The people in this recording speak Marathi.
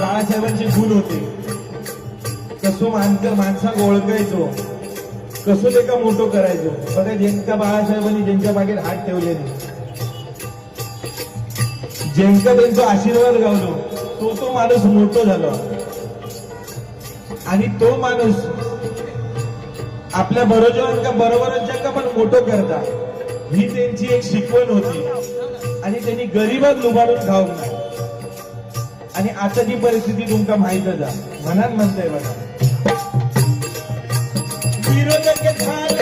बाळासाहेबांचे गुण होते. कसो मानकर माणसाक ओळखायचो. कसं ते का मोठं करायचो? बघा ज्यांच्या बाळासाहेबांनी ज्यांच्या बागेत हात ठेवले ज्यांचा त्यांचा आशीर्वाद गावलो तो तो माणूस मोठो झाला. आणि तो माणूस आपल्या बरोबर बरोबरच्या का पण मोठं करता. ही त्यांची एक शिकवण होती. आणि त्यांनी गरीबात लुबाडून खाऊ नाही आणि आताची परिस्थिती तुमका माहितच जा म्हणान म्हणताय बघा. विरोधक झाले